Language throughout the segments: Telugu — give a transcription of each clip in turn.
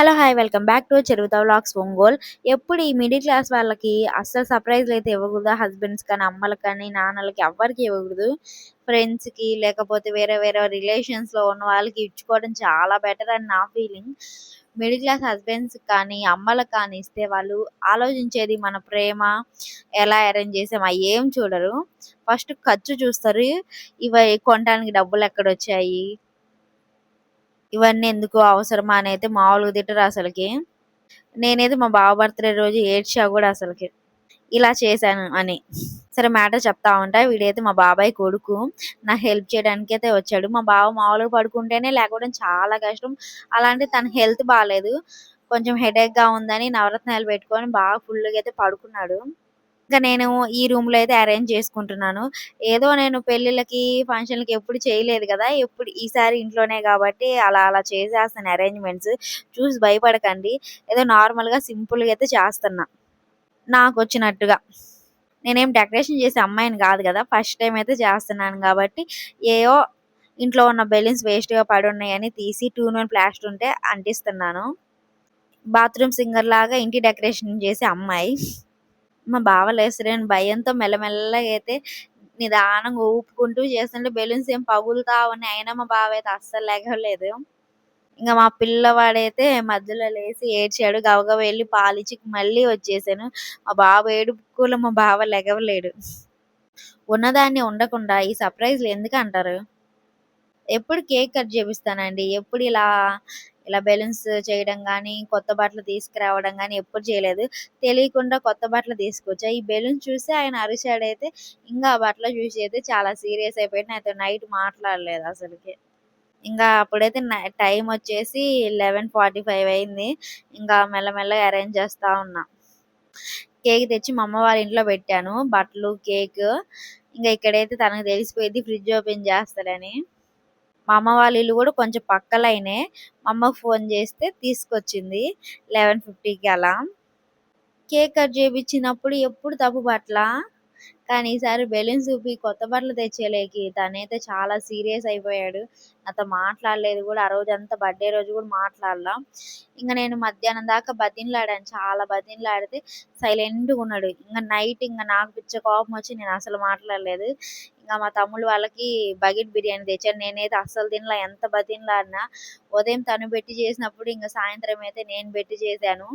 Hello hi welcome back to చెరువుతా vlogs Ongole. ఎప్పుడు ఈ మిడిల్ క్లాస్ వాళ్ళకి అస్సలు సర్ప్రైజ్లు అయితే ఇవ్వకూడదు. హస్బెండ్స్ కానీ అమ్మలకి కానీ నాన్నలకి ఎవ్వరికి ఇవ్వకూడదు. ఫ్రెండ్స్కి లేకపోతే వేరే వేరే రిలేషన్స్లో ఉన్న వాళ్ళకి ఇచ్చుకోవడం చాలా బెటర్ అని నా ఫీలింగ్ మిడిల్ క్లాస్ హస్బెండ్స్ కానీ అమ్మలకు కానీ ఇస్తే వాళ్ళు ఆలోచించేది మన ప్రేమ ఎలా అరేంజ్ చేసాం అవి ఏం చూడరు. ఫస్ట్ ఖర్చు చూస్తారు. ఇవి కొనడానికి డబ్బులు ఎక్కడ వచ్చాయి? ఇవన్నీ ఎందుకు అవసరమా అని అయితే మామూలుగా తిట్టరు అసలుకి. నేనైతే మా బావ బర్త్డే రోజు ఏడ్చా కూడా అసలుకి. ఇలా చేశాను అని. సరే మ్యాటర్ చెప్తా ఉంటా. వీడైతే మా బాబాయ్ కొడుకు. నా హెల్ప్ చేయడానికి అయితే వచ్చాడు. మా బావ మామూలుగా పడుకుంటేనే లేకపోవడం చాలా కష్టం. అలాంటి తన హెల్త్ బాగాలేదు కొంచెం హెడేక్గా ఉందని నవరత్నాలు పెట్టుకొని బాగా ఫుల్గా అయితే పడుకున్నాడు. ఇంకా నేను ఈ రూమ్లో అయితే అరేంజ్ చేసుకుంటున్నాను. ఏదో నేను పెళ్ళిళ్ళకి ఫంక్షన్లకి ఎప్పుడు చేయలేదు కదా! ఎప్పుడు ఈసారి ఇంట్లోనే కాబట్టి అలా అలా చేసేస్తాను అరేంజ్మెంట్స్. చూసి భయపడకండి. ఏదో నార్మల్గా సింపుల్గా అయితే చేస్తున్నా. నాకు వచ్చినట్టుగా. నేనేం డెకరేషన్ చేసే అమ్మాయిని కాదు కదా! ఫస్ట్ టైం అయితే చేస్తున్నాను కాబట్టి ఏవో ఇంట్లో ఉన్న బెలూన్స్ వేస్ట్గా పడి ఉన్నాయని తీసి టూ వన్ ప్లాస్టర్ ఉంటే అంటిస్తున్నాను. బాత్రూమ్ సింగర్ లాగా ఇంటి డెకరేషన్ చేసే అమ్మాయి. మా బావ అని భయంతో మెల్లమెల్లగా అయితే నిదానంగా ఊపుకుంటూ చేస్తుంటే బెలూన్స్ ఏం పగులుతా ఉన్నాయి అయినా మా బావ అయితే అస్సలు లేకలేదు ఇంకా మా పిల్లవాడైతే మధ్యలో లేచి ఏడ్చాడు గవగవ వెళ్ళి పాలిచ్చి మళ్ళీ వచ్చేసాను. మా బావ ఏడుపులో మా బావ లెగవలేడు. ఉన్నదాన్ని ఉండకుండా ఈ సర్ప్రైజ్లు ఎందుకు అంటారు? ఎప్పుడు కేక్ కట్ చేపిస్తానండి? ఎప్పుడు ఇలా ఇలా బెలూన్స్ చేయడం కానీ కొత్త బట్టలు తీసుకురావడం కానీ ఎప్పుడు చేయలేదు. తెలియకుండా కొత్త బట్టలు తీసుకొచ్చా. ఈ బెలూన్స్ చూసి ఆయన అరిచాడైతే ఇంకా ఆ బట్టలు చూసి అయితే చాలా సీరియస్ అయిపోయింది. అయితే నైట్ మాట్లాడలేదు అసలుకి. ఇంకా అప్పుడైతే టైం వచ్చేసి లెవెన్ ఫార్టీ ఫైవ్ అయింది. ఇంకా మెల్లమెల్లగా అరేంజ్ చేస్తా ఉన్నా. కేక్ తెచ్చి మా అమ్మ వాళ్ళ ఇంట్లో పెట్టాను. బట్టలు కేక్ ఇంకా ఇక్కడైతే తనకు తెలిసిపోయింది ఫ్రిడ్జ్ ఓపెన్ చేస్తాడని. మా అమ్మ వాళ్ళ ఇల్లు కూడా కొంచెం పక్కలైనే మా అమ్మకు ఫోన్ చేస్తే తీసుకొచ్చింది లెవెన్ ఫిఫ్టీకి అలా. కేక్ కట్ చేయించినప్పుడు ఎప్పుడు తప్పు పట్ల? కానీ ఈసారి బెలూన్స్ చూపి కొత్త బట్టలు తెచ్చేలేకి. తనైతే చాలా సీరియస్ అయిపోయాడు. నాతో మాట్లాడలేదు కూడా. ఆ రోజు అంతా బర్త్డే రోజు కూడా మాట్లాడలా. ఇంకా నేను మధ్యాహ్నం దాకా బతిన్లాడాను. చాలా బతిన్లాడితే సైలెంట్గా ఉన్నాడు. ఇంకా నైట్ ఇంకా నాకు పిచ్చ కోపం వచ్చి నేను అసలు మాట్లాడలేదు. ఇంకా మా తమ్ముడు వాళ్ళకి బకెట్ బిర్యానీ తెచ్చాను నేనైతే అస్సలు తినలా. ఎంత బతిన్లాడినా ఉదయం తను పెట్టి చేసినప్పుడు ఇంకా సాయంత్రం అయితే నేను పెట్టి చేశాను.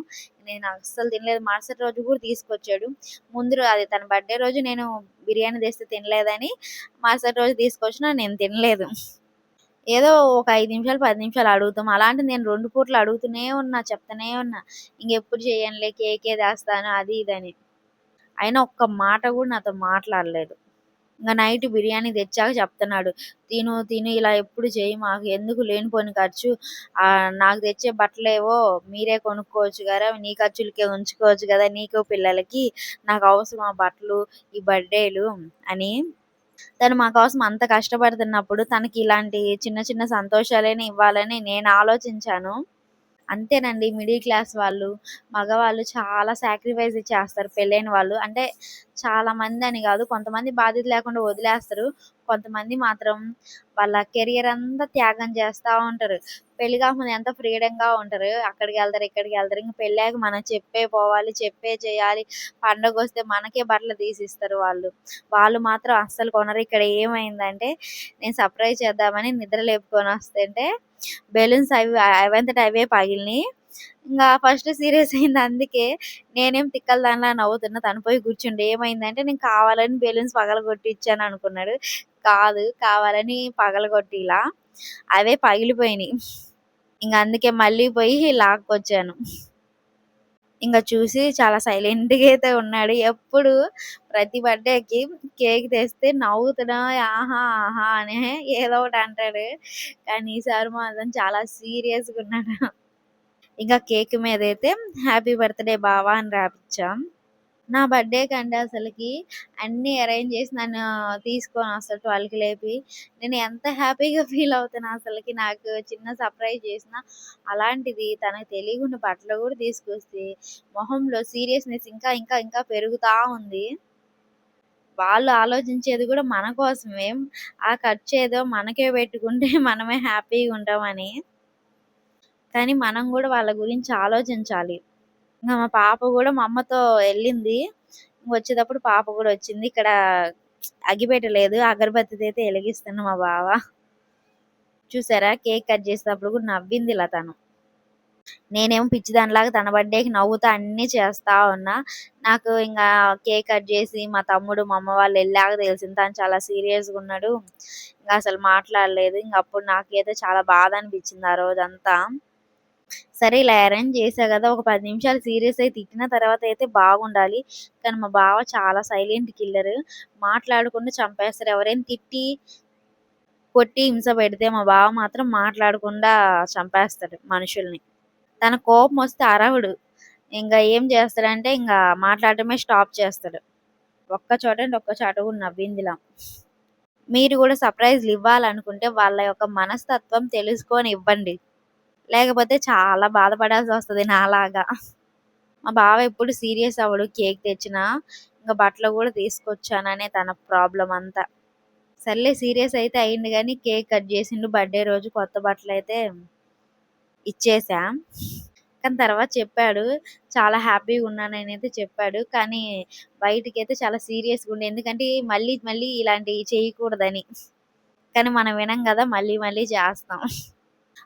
నేను అస్సలు తినలేదు. మరుసటి రోజు కూడా తీసుకొచ్చాడు. ముందు అది తన బర్త్డే రోజు నేను బిర్యానీ తెస్తే తినలేదని మరుసటి రోజు తీసుకొచ్చినా నేను తినలేదు. ఏదో ఒక ఐదు నిమిషాలు పది నిమిషాలు అడుగుతాం. అలాంటి నేను రెండు పూట్లు అడుగుతూనే ఉన్నా చెప్తూనే ఉన్నా. ఇంకెప్పుడు చేయనులే కేకే తెస్తాను అది ఇదని. అయినా ఒక్క మాట కూడా నాతో మాట్లాడలేదు. ఇంకా నైట్ బిర్యానీ తెచ్చాక చెప్తున్నాడు. తిను తిను ఇలా ఎప్పుడు చేయి మాకు. ఎందుకు లేనిపోని ఖర్చు? నాకు తెచ్చే బట్టలేవో మీరే కొనుక్కోవచ్చు కదా. నీ ఖర్చులకే ఉంచుకోవచ్చు కదా నీకు పిల్లలకి. నాకు అవసరం ఆ బట్టలు ఈ బర్త్డేలు అని తను మా కోసం అంత కష్టపడుతున్నప్పుడు తనకి ఇలాంటి చిన్న చిన్న సంతోషాలే ఇవ్వాలని నేను ఆలోచించాను. అంతేనండి మిడిల్ క్లాస్ వాళ్ళు మగవాళ్ళు చాలా సాక్రిఫైస్ చేస్తారు పెళ్ళైన వాళ్ళు. అంటే చాలా మంది అని కాదు. కొంతమంది బాధ్యత లేకుండా వదిలేస్తారు. కొంతమంది మాత్రం వాళ్ళ కెరియర్ అంతా త్యాగం చేస్తూ ఉంటారు. పెళ్ళి కాకుండా ఎంత ఫ్రీడంగా ఉంటారు. అక్కడికి వెళ్తారు ఇక్కడికి వెళ్తారు. ఇంకా పెళ్ళాక మనం చెప్పే పోవాలి చెప్పే చేయాలి. పండగ వస్తే మనకే బట్టలు తీసిస్తారు వాళ్ళు. వాళ్ళు మాత్రం అస్సలు కొనరు. ఇక్కడ ఏమైందంటే నేను సర్ప్రైజ్ చేద్దామని నిద్ర లేపుకొని వస్తుంటే బెలూన్స్ అవి అవంతట అవే పగిలినాయి. ఇంకా ఫస్ట్ సీరియస్ అయింది అందుకే నేనేం తిక్కల దానిలా నవ్వుతున్నా. తను పోయి కూర్చుండే. ఏమైందంటే నేను కావాలని బెలూన్స్ పగలగొట్టి ఇచ్చాను అనుకున్నాడు. కాదు కావాలని పగలగొట్టి ఇలా అవే పగిలిపోయినాయి. ఇంకా అందుకే మళ్ళీ పోయి లాక్కొచ్చాను. ఇంకా చూసి చాలా సైలెంట్గా అయితే ఉన్నాడు. ఎప్పుడు ప్రతి బర్త్డేకి కేక్ తెస్తే నవ్వుతున్నా ఆహా ఆహా అని ఏదో ఒకటి అంటాడు. కానీ ఈసారి మాత్రం చాలా సీరియస్గా ఉన్నాడు. ఇంకా కేక్ మీద అయితే హ్యాపీ బర్త్డే బావా అని రాపించాం నా బర్త్డే కంటే అసలుకి అన్నీ అరేంజ్ చేసి నన్ను తీసుకొని అసలు ట్వెల్వ్కి లేపి. నేను ఎంత హ్యాపీగా ఫీల్ అవుతాను అసలుకి. నాకు చిన్న సర్ప్రైజ్ చేసిన అలాంటిది తనకు తెలియకుండా బట్టలు కూడా తీసుకొస్తే మొహంలో సీరియస్నెస్ ఇంకా ఇంకా ఇంకా పెరుగుతూ ఉంది. వాళ్ళు ఆలోచించేది కూడా మన కోసమే. ఆ ఖర్చు ఏదో మనకే పెట్టుకుంటే మనమే హ్యాపీగా ఉంటామని. కానీ మనం కూడా వాళ్ళ గురించి ఆలోచించాలి. ఇంకా మా పాప కూడా మా అమ్మతో వెళ్ళింది. వచ్చేటప్పుడు పాప కూడా వచ్చింది. ఇక్కడ అగ్గిపెట్ట లేదు. అగరబత్తి అయితే వెలిగిస్తున్నా మా బావ. చూసారా? కేక్ కట్ చేసేటప్పుడు కూడా నవ్వింది ఇలా తను. నేనేమో పిచ్చిదానిలాగా తన బర్త్డేకి నవ్వుతా అన్ని చేస్తా ఉన్నా. నాకు ఇంకా కేక్ కట్ చేసి మా తమ్ముడు మా అమ్మ వాళ్ళు వెళ్ళాక తెలిసింది. తను చాలా సీరియస్గా ఉన్నాడు. ఇంకా అసలు మాట్లాడలేదు. ఇంకా అప్పుడు నాకైతే చాలా బాధ అనిపించింది ఆ రోజంతా. సరే ఇలా అరేంజ్ చేసా కదా ఒక పది నిమిషాలు సీరియస్ అయి తిట్టిన తర్వాత అయితే బాగుండాలి. కానీ మా బావ చాలా సైలెంట్ కిల్లర్ మాట్లాడకుండా చంపేస్తారు. ఎవరైనా తిట్టి కొట్టి హింస పెడితే మా బావ మాత్రం మాట్లాడకుండా చంపేస్తాడు మనుషుల్ని. తన కోపం వస్తే అరవడు. ఇంకా ఏం చేస్తాడంటే ఇంకా మాట్లాడటమే స్టాప్ చేస్తాడు. ఒక్క చోట అంటే ఒక్క చోట కూడా నవ్విందిలా. మీరు కూడా సర్ప్రైజ్లు ఇవ్వాలనుకుంటే వాళ్ళ యొక్క మనస్తత్వం తెలుసుకొని ఇవ్వండి. లేకపోతే చాలా బాధపడాల్సి వస్తుంది నాలాగా. మా బావ ఎప్పుడు సీరియస్ అవ్వడు కేక్ తెచ్చినా ఇంకా బట్టలు కూడా తీసుకొచ్చాననే తన ప్రాబ్లం అంతా. సర్లే సీరియస్ అయితే అయింది కానీ కేక్ కట్ చేసిండు బర్త్డే రోజు కొత్త బట్టలు అయితే ఇచ్చేసాం. కానీ తర్వాత చెప్పాడు చాలా హ్యాపీగా ఉన్నానని అయితే చెప్పాడు కానీ బయటికి అయితే చాలా సీరియస్గా ఉండే. ఎందుకంటే మళ్ళీ మళ్ళీ ఇలాంటివి చేయకూడదని. కానీ మనం వినం కదా మళ్ళీ మళ్ళీ చేస్తాం.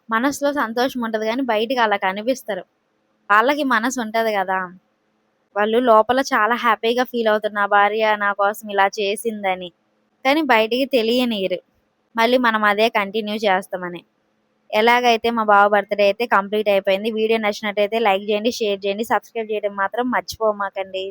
మనసులో సంతోషం ఉంటుంది కానీ బయటికి అలా కనిపిస్తారు. వాళ్ళకి మనసు ఉంటుంది కదా. వాళ్ళు లోపల చాలా హ్యాపీగా ఫీల్ అవుతారు నా భార్య నా కోసం ఇలా చేసిందని. కానీ బయటికి తెలియనియరు మళ్ళీ మనం అదే కంటిన్యూ చేస్తామని. ఎలాగైతే మా బావ బర్త్డే అయితే కంప్లీట్ అయిపోయింది. వీడియో నచ్చినట్టయితే లైక్ చేయండి షేర్ చేయండి సబ్స్క్రైబ్ చేయడం మాత్రం మర్చిపోమాకండి.